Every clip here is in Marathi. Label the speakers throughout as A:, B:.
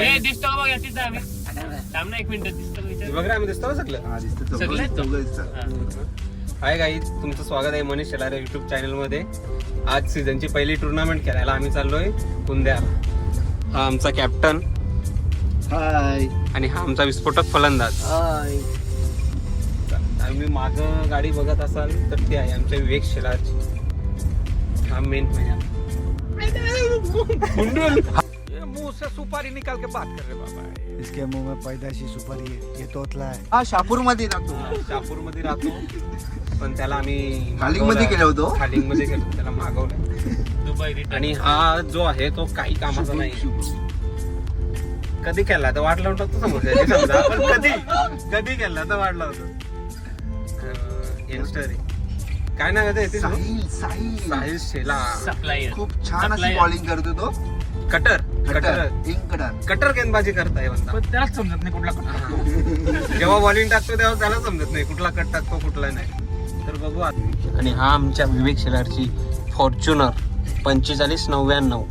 A: ए दिसतो का बघ याचीच आहे. आम्ही थांब ना एक मिनिट दिसतो का विचार?
B: बघा आम्ही दिसतो ना सगळं?
C: हा दिसतं
A: सगळे?
C: चौघं
A: आहेत?
C: चौघं दिसतात.
A: हा.
B: हाय गाईज तुमचं स्वागत आहे मनीष शेलारे युट्यूब चॅनलमध्ये. आज सीझनची पहिली टुर्नामेंट खेळायला आम्ही चाललोय कुंद्या. हा आमचा कॅप्टन
C: हाय.
B: आणि हा आमचा विस्फोटक फलंदाज.
C: हाय.
B: आम्ही माग गाडी बघत असाल तर ती आहे आमच्या विवेक शेलारची. हा मेन मुंह से सुपारी निकाल के बात कर रहे बाबा।
D: इसके मुंह में पैदाशी सुपारी है ये तोतला है।
C: हा शापूरमध्ये राहतो.
B: शापूरमध्ये राहतो. पण त्याला आम्ही
C: खालिंगमध्ये गेलो होतो?
B: खालिंगमध्ये गेलो त्याला मागवलं.
A: दुबई रिटर्न
B: आणि हा जो आहे तो काही कामाचा नाही. कधी केला? तर वाटला होता तो समजा समजा. पण कधी कधी केला? तर वाटला होता यंगस्टर काय नाव आहे ते
C: साहिल साहिल.
B: साहिल शेला
A: सप्लायर
C: खूप छान अशी
A: Supplier.
C: बॉलिंग करतो तो.
B: Cutter
C: cutter
B: cutter.
C: Incutter
B: cutter. गेंदबाजी करताय बंदा
A: पण त्यालाच समजत नाही कुठला
B: हा. जेव्हा बॉलिंग टाकतो तेव्हा त्याला समजत नाही कुठला कट टाकतो कुठला नाही. तर बघू आता. आणि हा आमच्या विवेक शेलारची फॉर्च्युनर पंचेचाळीस नव्याण्णव.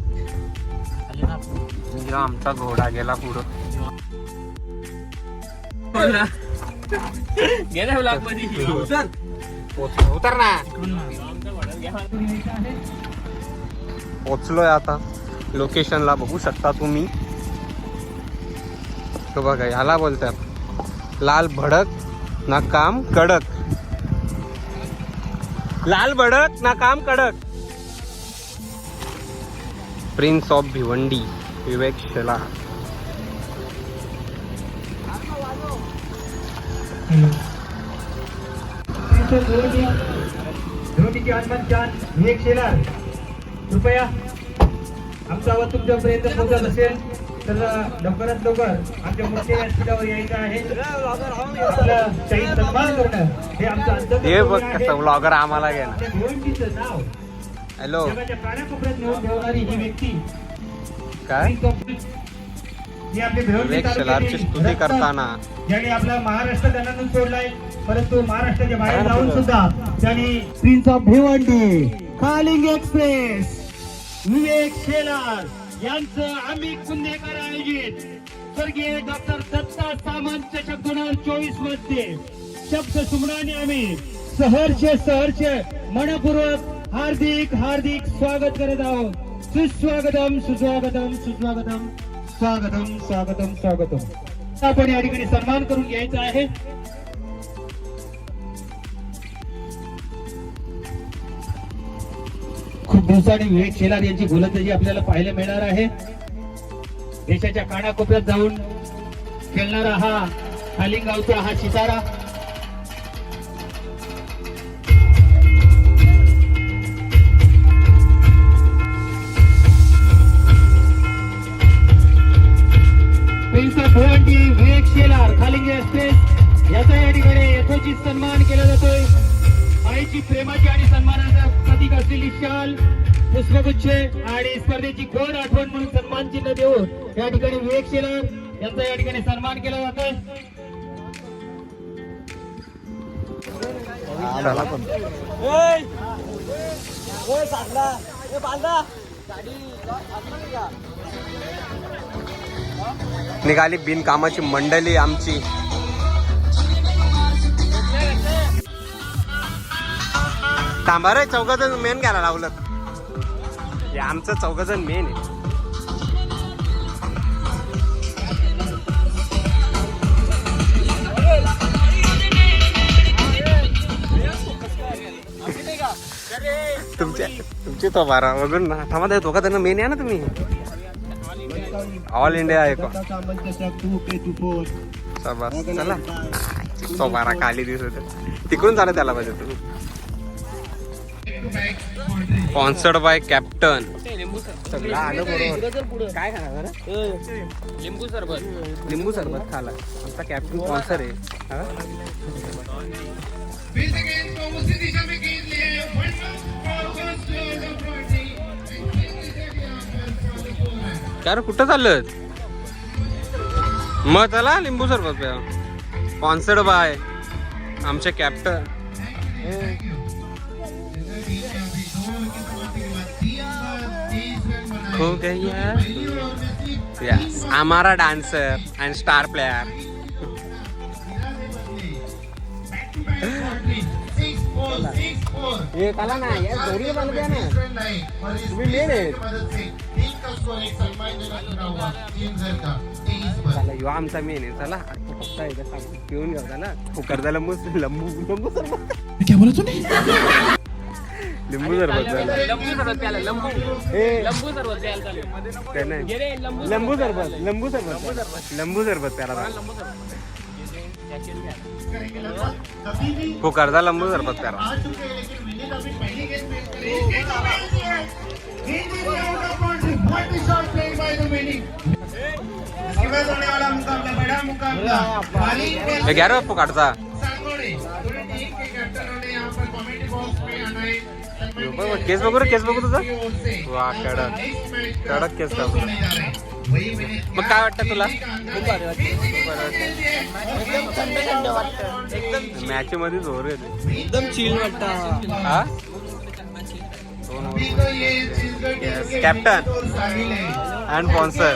B: आमचा घोडा गेला पुढं.
A: गेल्या ब्लॉकमध्ये
B: पोचलो. उतर ना. पोचलोय आता. लोकेशनला बघू शकता तुम्ही. तो बघा ह्याला बोलतात. लाल भडक ना काम कडक. लाल भडक ना काम कडक. प्रिन्स ऑफ भिवंडी विवेक शेला
E: कृपया आमचा आवाज तुमच्यापर्यंत पोहोचत असेल तर लवकरात लवकर आमच्या मुख्य व्यासपीठावर यायचं आहे. सन्मान करणं हे आमचं
B: हे बघ. कसं ब्लॉगर आम्हाला
E: नाव
B: हॅलो
E: नेऊन ठेवणारी ही व्यक्ती.
B: काय?
E: आपली
B: स्तुती
E: रत्न,
B: करताना.
E: ज्याने आपला महाराष्ट्र दनातून सोडलाय परंतु महाराष्ट्राच्या बाहेर जाऊन सुद्धा त्यांनी prince of Bhiwandi calling express Vivek Shelar यांचं आम्ही कुंदेकर आयोजित. स्वर्गीय डॉक्टर दत्ता सामंत चषक दोन हजार चोवीसमध्ये. शब्द सुमनाने आम्ही सहर्ष सहर्ष मनपूर्वक हार्दिक हार्दिक स्वागत करत आहोत. सुस्वागतम सुस्वागतम सुस्वागतम स्वागतम स्वागतम स्वागतम. आपण या ठिकाणी सन्मान करून घ्यायचा आहे. खूप दिवसांनी विवेक शेलार यांची गोलंदाजी आपल्याला पाहायला मिळणार आहे. देशाच्या कानाकोपऱ्यात जाऊन खेळणारा हा खालिंगावचा हा सितारा विवेक शेलार खालिंगे एक्सप्रेस. याचा या ठिकाणी यथोचित सन्मान केला जातोय. आईची प्रेमाची आणि सन्मानाचा प्रतीक असलेली शाल पुष्पगुच्छ आणि स्पर्धेची गोड आठवण म्हणून सन्मान चिन्ह देऊन या ठिकाणी विवेक शेलार यांचा या ठिकाणी सन्मान केला जातोय
B: निघाली बिनकामाची मंडळी आमची. थांबा रे चौघजण मेन घ्यायला लावलं. हे आमचं चौघजण मेन आहे. तुमच्या तुमची तो बारा बघून ना. थांबा ते दोघा त्यांना मेन आहे ना तुम्ही. ऑल इंडिया आहे का चला. तो बारा खाली दिसत तिकडून झालं त्याला पाहिजे तुम्ही. स्पॉन्सर्ड बाय कॅप्टन
A: लिंबू
B: काय खाणार
A: सरबत
B: लिंबू सरबत खाला. आमचा कॅप्टन स्पॉन्सर आहे. हा? काय रे कुठं चाललं मग चला लिंबू सरबत स्पॉन्सर्ड बाय आमचे कॅप्टन खो गया यस हमारा डान्सर अँड स्टार प्लेयर हे कला ना या दोरी बांध द्या ना। तुम्ही मेन आहे चला यो आमचा मेन आहे चला. फक्त एकदा सांगू पिऊन चला. फुकरदा लंबू लंबू लंबू सरबत लिंबू सरबत झालं.
A: लंबू सरबत प्यायला लंबू.
B: ए
A: लंबू सरबत प्यायला चालू
B: काय नाही.
A: घे रे लंबू
B: लंबू सरबत लंबू सरबत. लंबू सरबत. त्याला फुकरदा लंबू सरबत. त्याला हे घ्या रे केस बघू केस बघू तुझा? वा कडक. कडक केस का मग काय वाटतं तुला? मॅच मध्ये जोर येते
F: एकदम चिल वाटतं
B: हा. Captain and sponsor.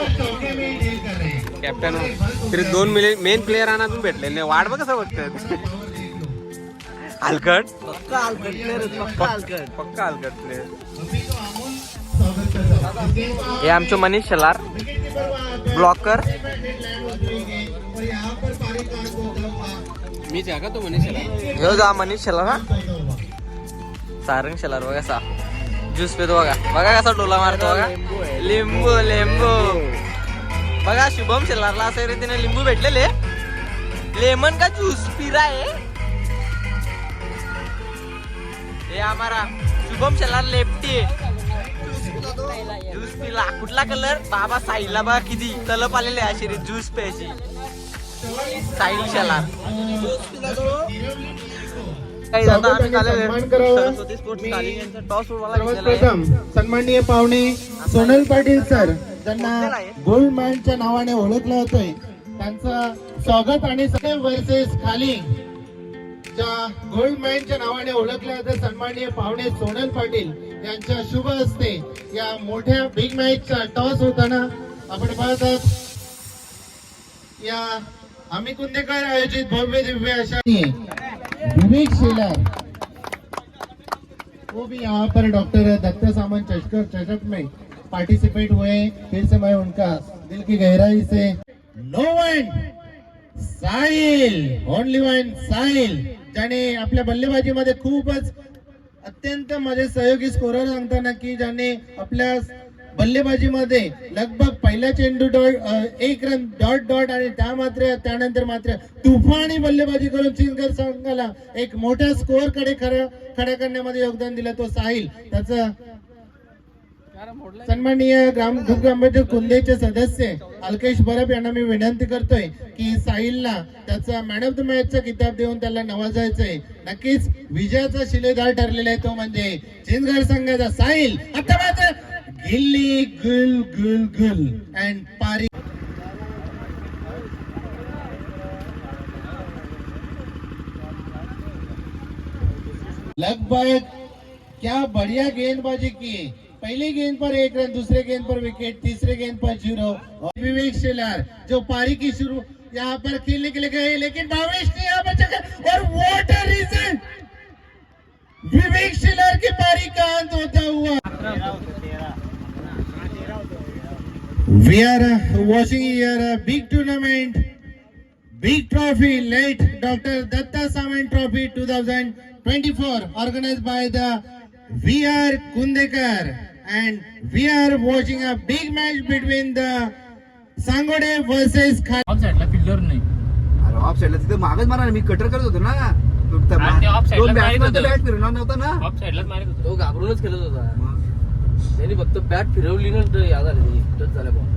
B: कॅप्टन. तरी दोन मेन प्लेयर आणि अजून भेटले. नाही वाट बघ कसं बघतात हलकट?
F: पक्का हलकट
B: प्लेयर
F: हे आमचे मनीष शेलार ब्लॉकर
B: आहे का तो मनीष
F: ह्यो जा मनीष शेलार हा. सारंग शेलार बघा सा. ज्यूस पितो बघा. बघा कसा डोला मारतो बघा. लिंबू लिंबू. बघा शुभम शेलारला असं रीतीने लिंबू भेटलेले. लेमन का ज्यूस पिरा है हे आम्हाला शुभम शेलार लेफ्टी ज्यूस पिला. कुठला कलर बाबा साईला बघा किती तलप आलेले अशी ज्यूस प्यायची. साहिल शेलार. काही आम्ही. सरस्वती स्पोर्ट्स कालिंग यांचा टॉस उडवायला.
G: प्रथम सन्माननीय पाहुणे सोनल पाटील सर ज्यांना
F: आहे?
G: गोल्ड मॅनच्या नावाने ओळखलं जातंय. त्यांचं स्वागत आणि वर्सेस खाली. ज्या गोल्ड मॅनच्या नावाने ओळखल्या जातात सन्माननीय पाहुणे सोनल पाटील यांच्या शुभ हस्ते या मोठ्या बिग मॅचचा टॉस होताना आपण पाहत आहोत. या आम्ही कुंदेकर आयोजित भव्य दिव्य अशा विवेक शेलार वो भी यहाँ पर डॉक्टर दत्त सामंत चषकर चषक में पार्टिसिपेट हुए फिर से मैं उनका दिल की गहराई से no one Sahil only one Sahil. ज्याने आपल्या बल्लेबाजीमध्ये खूपच अत्यंत माझे सहयोगी स्कोरर सांगताना की ज्याने आपल्या बल्लेबाजीमध्ये लगभग पहिला चेंडू डॉट एक रन डॉट डॉट आणि त्या मात्र त्यानंतर मात्र तुफानी बल्लेबाजी करून चिंकर संघाला एक मोठ्या स्कोअरकडे खरं खड्या करण्यामध्ये योगदान दिलं तो साहिल. त्याचं सन्माननीय ग्राम ग्रामपंचायत कुंदेचे सदस्य अल्केश बरब यांना मी विनंती करतोय की साहिलला त्याचा मॅन ऑफ द मॅचचा किताब देऊन त्याला नवाजायचंय. नक्कीच विजयाचा शिलेदार ठरलेला आहे तो म्हणजे चिंचगड संघाचा साहिल. आता माझं गिल्ली गुल गुल गुल अँड पारी लगभग क्या बढ़िया गेंदबाजी की. पहली गेंद पर एक रन दूसरे गेंद पर विकेट तीसरे गेंद पर ज़ीरो और विवेक शेलार जो पारी की शुरू यहाँ पर खेलने के लिए गए लेकिन भावेश ने यहाँ पर चक्कर और what a reason Vivek Shelar की पारी का अंत होता हुआ We are watching here a big tournament, big trophy, late Dr. Datta Samant Trophy 2024, organized by the VR Kundekar. And we are watching a big match between the Sangode versus Khal.
A: Off साईडला फिल्डर नाही.
F: अरे ऑफ साईडला तिथे मागच मारा मी कटर करत होतो ना. तो त्या
A: आणि ते off side ला मारीत
F: batsman तर
A: होतं.
F: bat फिरवणार नव्हता ना.
A: ऑफ साईडलाच मारित होतो.
H: तो घाबरूनच खेळत होता. त्यांनी फक्त बॅट फिरवली ना तर याद आली टच झाल्या बॉल